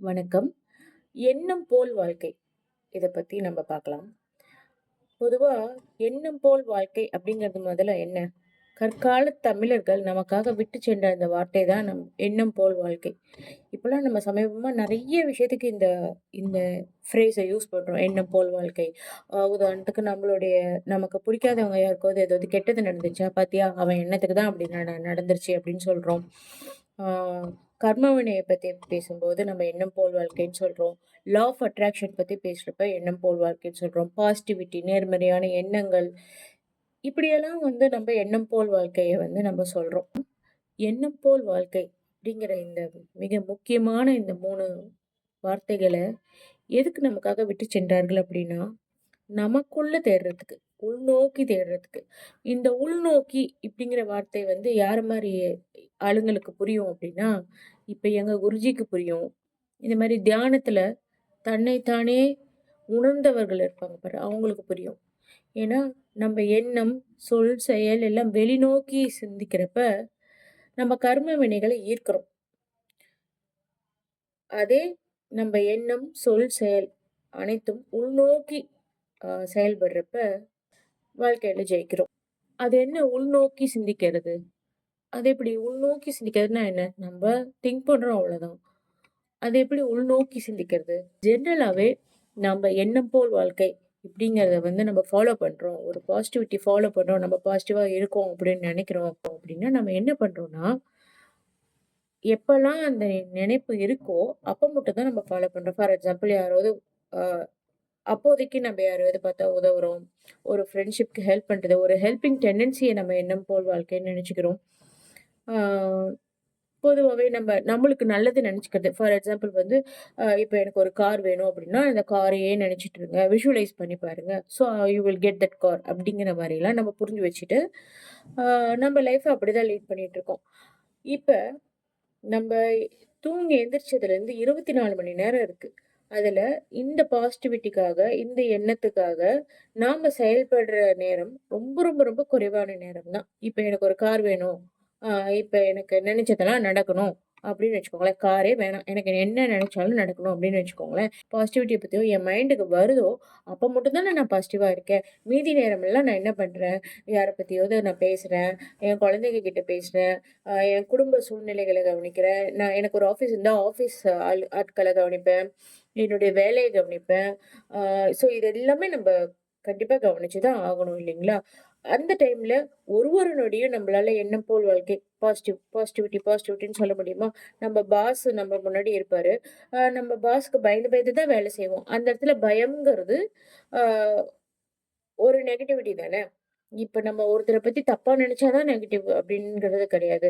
வணக்கம். எண்ணம் போல் வாழ்க்கை. இதை பற்றி நம்ம பார்க்கலாம். பொதுவாக எண்ணம் போல் வாழ்க்கை அப்படிங்கிறது முதல்ல என்ன? கற்கால தமிழர்கள் நமக்காக விட்டு சென்ற இந்த வார்த்தை தான் நம் எண்ணம் போல் வாழ்க்கை. இப்போலாம் நம்ம சமீபமாக நிறைய விஷயத்துக்கு இந்த இந்த ஃப்ரேஸை யூஸ் பண்ணுறோம் எண்ணம் போல் வாழ்க்கை. உதாரணத்துக்கு நம்மளுடைய நமக்கு பிடிக்காதவங்க யாருக்காவது ஏதாவது கெட்டது நடந்துச்சா, பார்த்தியா அவன் எண்ணத்துக்கு தான் அப்படி நட நடந்துருச்சு" அப்படின்னு சொல்கிறோம் கர்ம வினையை பற்றி பேசும்போது நம்ம எண்ணம் போல் வாழ்க்கைன்னு சொல்கிறோம் லா ஆஃப் அட்ராக்ஷன் பற்றி பேசுறப்ப எண்ணம் போல் வாழ்க்கைன்னு சொல்கிறோம் பாசிட்டிவிட்டி நேர்மறையான எண்ணங்கள். இப்படியெல்லாம் வந்து நம்ம எண்ணம் போல் வாழ்க்கையை வந்து நம்ம சொல்கிறோம் எண்ணம் போல் வாழ்க்கை அப்படிங்கிற இந்த மிக முக்கியமான இந்த மூணு வார்த்தைகளை எதுக்கு நமக்காக விட்டு சென்றார்கள் அப்படின்னா, நமக்குள்ளே தேடுறதுக்கு, உள்நோக்கி தேடுறதுக்கு. இந்த உள்நோக்கி இப்படிங்கிற வார்த்தை வந்து யார் மாதிரி ஆளுங்களுக்கு புரியும் அப்படின்னா, இப்போ எங்கள் குருஜிக்கு புரியும். இந்த மாதிரி தியானத்தில் தன்னைத்தானே உணர்ந்தவர்கள் இருப்பாங்க பாரு, அவங்களுக்கு புரியும். ஏன்னா, நம்ம எண்ணம், சொல், செயல் எல்லாம் வெளிநோக்கி சிந்திக்கிறப்ப, நம்ம கர்ம வினைகளை ஈர்க்கிறோம். அதே நம்ம எண்ணம், சொல், செயல் அனைத்தும் உள்நோக்கி செயல்படுறப்ப, வாழ்க்கையில ஜெயிக்கிறோம். அது என்ன உள்நோக்கி சிந்திக்கிறது? அது எப்படி? உள்நோக்கி சிந்திக்கிறதுனா என்ன? நம்ம திங்க் பண்றோம் அவ்வளோதான். அது எப்படி உள்நோக்கி சிந்திக்கிறது? ஜென்ரலாவே நம்ம எண்ணம் போல் வாழ்க்கை இப்படிங்கிறத வந்து நம்ம ஃபாலோ பண்றோம். ஒரு பாசிட்டிவிட்டி ஃபாலோ பண்றோம். நம்ம பாசிட்டிவா இருக்கோம் அப்படின்னு நினைக்கிறோம் அப்படின்னா, நம்ம என்ன பண்றோம்னா, எப்போல்லாம் அந்த நினைப்பு இருக்கோ, அப்போ மட்டும் தான் நம்ம ஃபாலோ பண்றோம். ஃபார் எக்ஸாம்பிள் யாராவது அப்போதைக்கு நம்ம யாராவது பார்த்தா உதவுறோம். ஒரு ஃப்ரெண்ட்ஷிப்க்கு ஹெல்ப் பண்ணுறது ஒரு ஹெல்பிங் டெண்டன்சியை நம்ம எண்ணம் போல் வாழ்க்கைன்னு நினச்சிக்கிறோம் பொதுவாகவே நம்ம நம்மளுக்கு நல்லது நினச்சிக்கிறது ஃபார் எக்ஸாம்பிள் வந்து இப்போ எனக்கு ஒரு கார் வேணும் அப்படின்னா, அந்த காரையே நினச்சிட்டு இருங்க. விஷுவலைஸ் பண்ணி பாருங்க. So you will get that car அப்படிங்கிற மாதிரிலாம் நம்ம புரிஞ்சு வச்சுட்டு, நம்ம நம்ம அப்படி அப்படிதான் லீட் பண்ணிகிட்ருக்கோம் இப்போ நம்ம தூங்கி எந்திரிச்சதுலேருந்து 24 மணி நேரம் இருக்குது அதில் இந்த பாசிட்டிவிட்டிக்காக, இந்த எண்ணத்துக்காக நாம் செயல்படுற நேரம் ரொம்ப, ரொம்ப, ரொம்ப குறைவான நேரம் தான். இப்போ எனக்கு ஒரு கார் வேணும். இப்போ எனக்கு நினச்சதெல்லாம் நடக்கணும் அப்படின்னு வச்சுக்கோங்களேன். காரே வேணாம். எனக்கு என்ன நினச்சாலும் நடக்கணும் அப்படின்னு வச்சுக்கோங்களேன். பாசிட்டிவிட்டியை பற்றியோ என் மைண்டுக்கு வருதோ, அப்போ மட்டும்தானே நான் பாசிட்டிவாக இருக்கேன். மீதி நேரமெல்லாம் நான் என்ன பண்ணுறேன் யாரை பற்றியாவது நான் பேசுகிறேன் என் குழந்தைங்க கிட்ட பேசுகிறேன் என் குடும்ப சூழ்நிலைகளை கவனிக்கிறேன். நான் எனக்கு ஒரு ஆஃபீஸ் இருந்தால் ஆஃபீஸ் ஆள் ஆட்களை கவனிப்பேன். என்னுடைய வேலையை கவனிப்பேன். ஸோ இது எல்லாமே நம்ம கண்டிப்பாக கவனிச்சு தான் ஆகணும் இல்லைங்களா? அந்த டைம்ல ஒரு ஒரு நொடியும் நம்மளால என்ன போல் வாழ்க்கை பாசிட்டிவ் பாசிட்டிவிட்டி பாசிட்டிவிட்டின்னு சொல்ல முடியுமா? நம்ம பாஸ் நம்ம முன்னாடி இருப்பாரு. நம்ம பாஸ்க்கு பயந்து பயந்து தான் வேலை செய்வோம். அந்த இடத்துல பயம்ங்கிறது ஒரு நெகட்டிவிட்டி தானே! இப்போ நம்ம ஒருத்தரை பற்றி தப்பாக நினச்சாதான் நெகட்டிவ் அப்படிங்கிறது கிடையாது.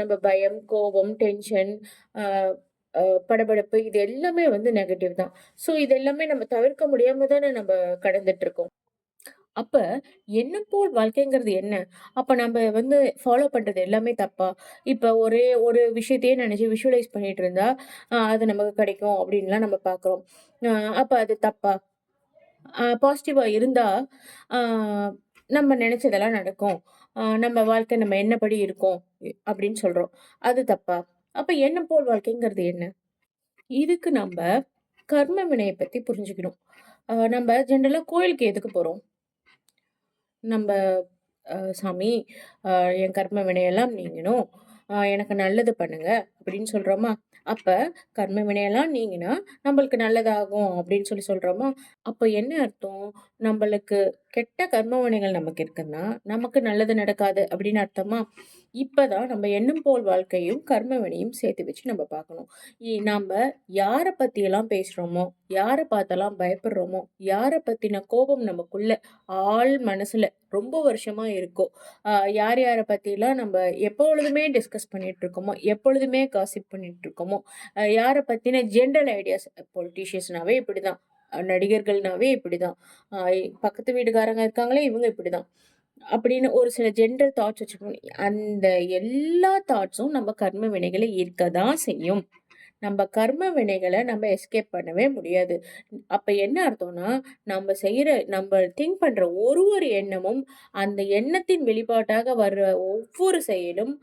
நம்ம பயம், கோபம், டென்ஷன், படபடப்பு இது எல்லாமே வந்து நெகட்டிவ் தான். ஸோ இது எல்லாமே நம்ம தவிர்க்க முடியாம தானே நம்ம கடந்துட்டு இருக்கோம் அப்ப என்ன போல் வாழ்க்கைங்கிறது என்ன? அப்ப நம்ம வந்து ஃபாலோ பண்றது எல்லாமே தப்பா? இப்ப ஒரே ஒரு விஷயத்தையே நினைச்சு விஷுவலைஸ் பண்ணிட்டு இருந்தா, அது நமக்கு கிடைக்கும் அப்படின்லாம் நம்ம பாக்குறோம் அப்ப அது தப்பா? பாசிட்டிவா இருந்தா, நம்ம நினைச்சதெல்லாம் நடக்கும். நம்ம வாழ்க்கை நம்ம என்னபடி இருக்கும். அப்படின்னு சொல்றோம். அது தப்பா? அப்போ எண்ணம் போல் வாழ்க்கைங்கிறது என்ன? இதுக்கு நம்ம கர்ம வினையை பற்றி புரிஞ்சுக்கணும். நம்ம ஜென்ரலாக கோயிலுக்கு எதுக்கு போகிறோம் நம்ம "சாமி என் கர்ம வினையெல்லாம் நீங்கணும். எனக்கு நல்லது பண்ணுங்கள் அப்படின்னு சொல்கிறோமா அப்போ கர்ம வினையெல்லாம் நீங்கினா நம்மளுக்கு நல்லதாகும் அப்படின்னு சொல்லி சொல்கிறோமா அப்போ என்ன அர்த்தம்? நம்மளுக்கு கெட்ட கர்ம வினைகள் நமக்கு இருக்குன்னா, நமக்கு நல்லது நடக்காது அப்படின்னு அர்த்தமா? இப்போ தான் நம்ம எண்ணம் போல் வாழ்க்கையும், கர்ம வினையும் சேர்த்து வச்சு நம்ம பார்க்கணும். இ யாரை பற்றியெல்லாம் பேசுகிறோமோ யாரை பார்த்தெல்லாம் பயப்படுறோமோ, யாரை பற்றின கோபம் நமக்குள்ள ஆழ் மனசில் ரொம்ப வருஷமாக இருக்கோ, யார் யாரை பற்றிலாம் நம்ம எப்பொழுதுமே டிஸ்கஸ் பண்ணிகிட்டு இருக்கோமோ, எப்பொழுதுமே காசிப் பண்ணிட்டு இருக்கோமோ, யாரை யார பத்தின ஜென்ரல் ஐடியாஸ் பொலிட்டீஷியன்ஸ்னாவே இப்படிதான். நடிகர்கள்னாவே இப்படிதான். பக்கத்து வீட்டுக்காரங்க இருக்காங்களே இவங்க இப்படிதான். அப்படின்னு ஒரு சில ஜென்ரல் தாட்ஸ் வச்சுக்கணும். அந்த எல்லா தாட்ஸும் நம்ம கர்ம வினைகளை ஈர்க்க தான் செய்யும். நம்ம கர்ம வினைகளை நம்ம எஸ்கேப் பண்ணவே முடியாது. அப்ப என்ன அர்த்தம்னா, நம்ம செய்யற நம்ம திங்க் பண்ற ஒரு ஒரு எண்ணமும், அந்த எண்ணத்தின் வெளிப்பாட்டாக வர்ற ஒவ்வொரு செயலும்,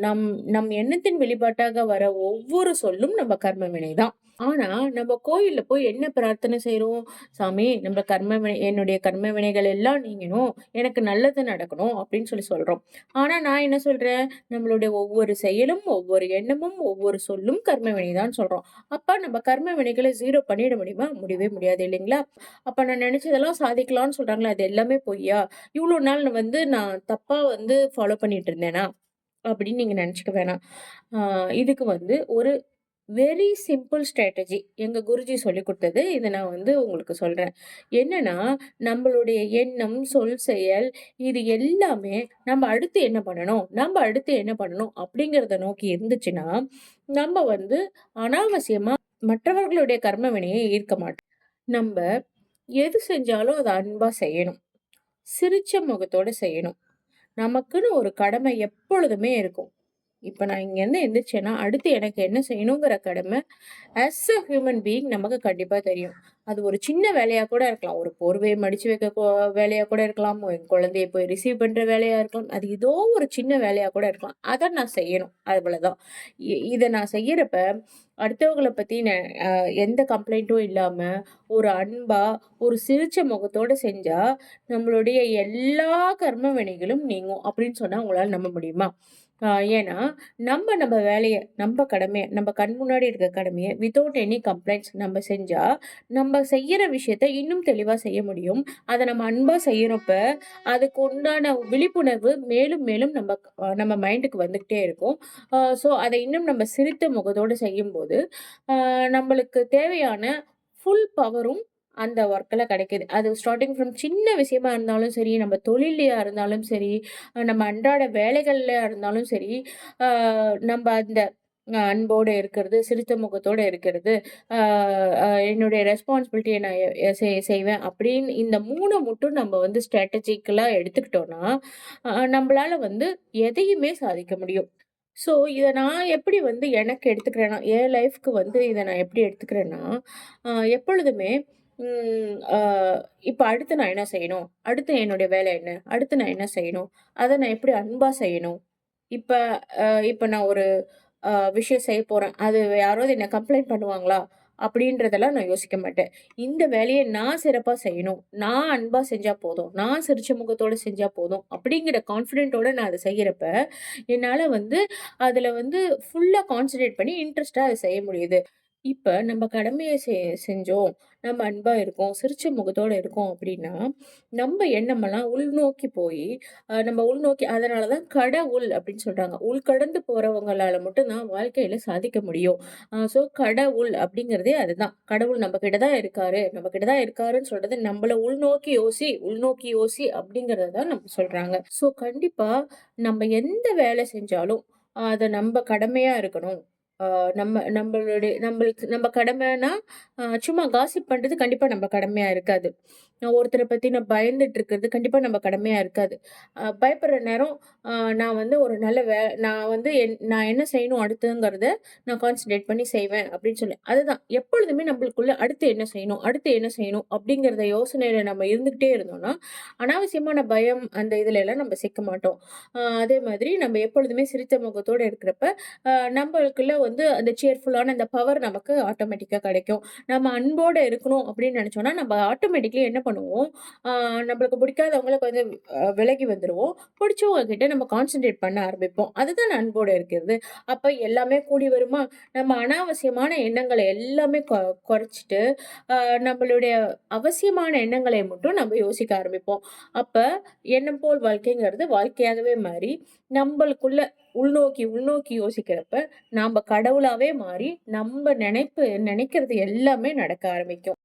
நம் நம் எண்ணத்தின் வெளிப்பாட்டாக வர ஒவ்வொரு சொல்லும் நம்ம கர்ம வினை தான். ஆனா, நம்ம கோயில்ல போய் என்ன பிரார்த்தனை செய்யறோம் "சாமி நம்ம கர்ம வினை என்னுடைய கர்ம வினைகள் எல்லாம் நீங்கணும். எனக்கு நல்லது நடக்கணும்." அப்படின்னு சொல்லி சொல்றோம். ஆனா, நான் என்ன சொல்றேன்? நம்மளுடைய ஒவ்வொரு செயலும், ஒவ்வொரு எண்ணமும், ஒவ்வொரு சொல்லும் கர்ம வினை தான் சொல்றோம். அப்ப நம்ம கர்ம வினைகளை ஜீரோ பண்ணிட முடியுமா? முடியவே முடியாது இல்லைங்களா? அப்ப நான் நினைச்சதெல்லாம் சாதிக்கலாம்னு சொல்றாங்களா அது எல்லாமே பொய்யா? இவ்வளவு நாள் வந்து நான் தப்பா வந்து ஃபாலோ பண்ணிட்டு இருந்தேனா? அப்படின்னு நீங்கள் நினச்சிக்க வேணாம். இதுக்கு வந்து ஒரு வெரி சிம்பிள் ஸ்ட்ராட்டஜி எங்கள் குருஜி சொல்லி கொடுத்தது இதை நான் வந்து உங்களுக்கு சொல்கிறேன் என்னென்னா நம்மளுடைய எண்ணம், சொல், செயல் இது எல்லாமே நம்ம அடுத்து என்ன பண்ணணும்? நம்ம அடுத்து என்ன பண்ணணும்? அப்படிங்கிறத நோக்கி இருந்துச்சுன்னா, நம்ம வந்து அனாவசியமாக மற்றவர்களுடைய கர்ம வினையை ஈர்க்க மாட்டோம். நம்ம எது செஞ்சாலும் அதை அன்பாக செய்யணும். சிரிச்ச முகத்தோடு செய்யணும். நமக்குன்னு ஒரு கடமை எப்பொழுதுமே இருக்கும். இப்போ நான் இங்கேருந்து எந்திரிச்சேன்னா, அடுத்து எனக்கு என்ன செய்யணுங்கிற கடமை ஆஸ் அ ஹியூமன் பீயிங் நமக்கு கண்டிப்பாக தெரியும். அது ஒரு சின்ன வேலையாக கூட இருக்கலாம். ஒரு போர்வையை மடித்து வைக்க வேலையாக கூட இருக்கலாம். என் குழந்தைய போய் ரிசீவ் பண்ணுற வேலையாக இருக்கலாம். அது ஏதோ ஒரு சின்ன வேலையாக கூட இருக்கலாம். அதை நான் செய்யணும். அவ்வளோதான் இதை நான் செய்கிறப்ப அடுத்தவங்கள பற்றி எந்த கம்ப்ளைண்ட்டும் இல்லாமல் ஒரு அன்பாக ஒரு சிரிச்ச முகத்தோடு செஞ்சால் நம்மளுடைய எல்லா கர்ம வினைகளும் நீங்கும். அப்படின்னு சொன்னால் உங்களால் நம்ப முடியுமா? ஏன்னா, நம்ம நம்ம வேலையை நம்ம கடமையை நம்ம கண் முன்னாடி இருக்க கடமையை வித்தவுட் எனி கம்ப்ளைண்ட்ஸ் நம்ம செஞ்சால் நம்ம செய்கிற விஷயத்த இன்னும் தெளிவாக செய்ய முடியும். அதை நம்ம அன்பாக செய்யறப்ப, அதுக்கு உண்டான விழிப்புணர்வு மேலும் மேலும் நம்ம நம்ம மைண்டுக்கு வந்துக்கிட்டே இருக்கும். ஸோ அதை இன்னும் நம்ம சிரித்த முகத்தோடு செய்யும்போது, நம்மளுக்கு தேவையான ஃபுல் பவரும் அந்த ஒர்க்கில் கிடைக்குது. அது ஸ்டார்டிங் ஃப்ரம் சின்ன விஷயமா இருந்தாலும் சரி, நம்ம தொழிலையாக இருந்தாலும் சரி, நம்ம அன்றாட வேலைகளில் இருந்தாலும் சரி, நம்ம அந்த அன்போடு அன்போட இருக்கிறது, சிரித்த முகத்தோடு இருக்கிறது, என்னுடைய ரெஸ்பான்சிபிலிட்டியை நான் செய்வேன் அப்படின்னு இந்த மூணை மட்டும் நம்ம வந்து ஸ்ட்ராட்டஜிக்கலாக எடுத்துக்கிட்டோன்னா நம்மளால் வந்து எதையுமே சாதிக்க முடியும். ஸோ, இதை நான் எப்படி வந்து எனக்கு எடுத்துக்கிறேன்னா, என் லைஃப்க்கு வந்து இதை நான் எப்படி எடுத்துக்கிறேன்னா, எப்பொழுதுமே இப்போ அடுத்து நான் என்ன செய்யணும்? அடுத்து என்னுடைய வேலை என்ன? அடுத்து நான் என்ன செய்யணும்? அதை நான் எப்படி அன்பாக செய்யணும்? இப்போ இப்போ நான் ஒரு விஷயம் செய்ய போகிறேன் அது யாராவது என்ன கம்ப்ளைண்ட் பண்ணுவாங்களா? அப்படின்றதெல்லாம் நான் யோசிக்க மாட்டேன். இந்த வேலையை நான் சிறப்பாக செய்யணும். நான் அன்பாக செஞ்சால் போதும். நான் சிரிச்ச முகத்தோடு செஞ்சால் போதும். அப்படிங்கிற கான்ஃபிடென்ட்டோட நான் அதை செய்கிறப்ப என்னால் வந்து அதில் வந்து ஃபுல்லாக கான்சன்ட்ரேட் பண்ணி இன்ட்ரெஸ்ட்டாக அதை செய்ய முடியுது. இப்ப நம்ம கடமைய செ செஞ்சோம். நம்ம அன்பா இருக்கோம். சிரிச்ச முகத்தோட இருக்கோம் அப்படின்னா, நம்ம எண்ணமெல்லாம் உள்நோக்கி போயி, அ நம்ம உள்நோக்கி அதனால தான் கடவுள் அப்படின்னு சொல்றாங்க. உள்கடந்து போறவங்களால மட்டும் தான் வாழ்க்கையில சாதிக்க முடியும். அ ஸோ கடவுள் அப்படிங்கிறதே அதுதான். கடவுள் நம்ம கிட்ட தான் இருக்காரு. நம்ம கிட்ட தான் இருக்காருன்னு சொல்றது நம்மள உள்நோக்கி யோசி, உள்நோக்கி யோசி அப்படிங்கிறத தான் நம்ம சொல்றாங்க. ஸோ கண்டிப்பா நம்ம எந்த வேலை செஞ்சாலும், அத நம்ப கடமையா இருக்கணும். நம்ம நம்மளுடைய நம்மளுக்கு நம்ம கடமைன்னா, சும்மா காசிப் பண்ணுறது கண்டிப்பாக நம்ம கடமையாக இருக்காது. ஒருத்தரை பற்றி நான் பயந்துட்டு இருக்கிறது கண்டிப்பாக நம்ம கடமையாக இருக்காது. பயப்படுற நேரம், நான் வந்து ஒரு நல்ல வே நான் வந்து என் நான் என்ன செய்யணும் அடுத்துங்கிறத நான் கான்சன்ட்ரேட் பண்ணி செய்வேன் அப்படின்னு சொல்லி அதுதான் எப்பொழுதுமே நம்மளுக்குள்ள அடுத்து என்ன செய்யணும்? அடுத்து என்ன செய்யணும்? அப்படிங்கிறத யோசனையில் நம்ம இருந்துக்கிட்டே இருந்தோம்னா, அனாவசியமான பயம் அந்த இதில் எல்லாம் நம்ம சிக்க மாட்டோம். அதே மாதிரி நம்ம எப்பொழுதுமே சிரித்த முகத்தோடு இருக்கிறப்ப, நம்மளுக்குள்ள வந்து அந்த சேர்ஃபுல்லான அந்த பவர் நமக்கு ஆட்டோமேட்டிக்காக கிடைக்கும். நம்ம அன்போட இருக்கணும் அப்படின்னு நினச்சோன்னா நம்ம ஆட்டோமேட்டிக்லி என்ன பண்ணுவோம், நம்மளுக்கு பிடிக்காதவங்களுக்கு வந்து விலகி வந்துடுவோம் பிடிச்சவங்க கிட்ட நம்ம கான்சென்ட்ரேட் பண்ண ஆரம்பிப்போம். அதுதான் அன்போடு இருக்கிறது. அப்போ எல்லாமே கூடி வருமா? நம்ம அனாவசியமான எண்ணங்களை எல்லாமே கொ நம்மளுடைய அவசியமான எண்ணங்களை மட்டும் நம்ம யோசிக்க ஆரம்பிப்போம். அப்போ எண்ணம் போல் வாழ்க்கைங்கிறது வாழ்க்கையாகவே மாறி, நம்மளுக்குள்ள உள்நோக்கி உள்நோக்கி யோசிக்கிறப்ப, நாம் கடவுளாகவே மாறி, நம்ம நினைப்பு நினைக்கிறது எல்லாமே நடக்க ஆரம்பிக்கும்.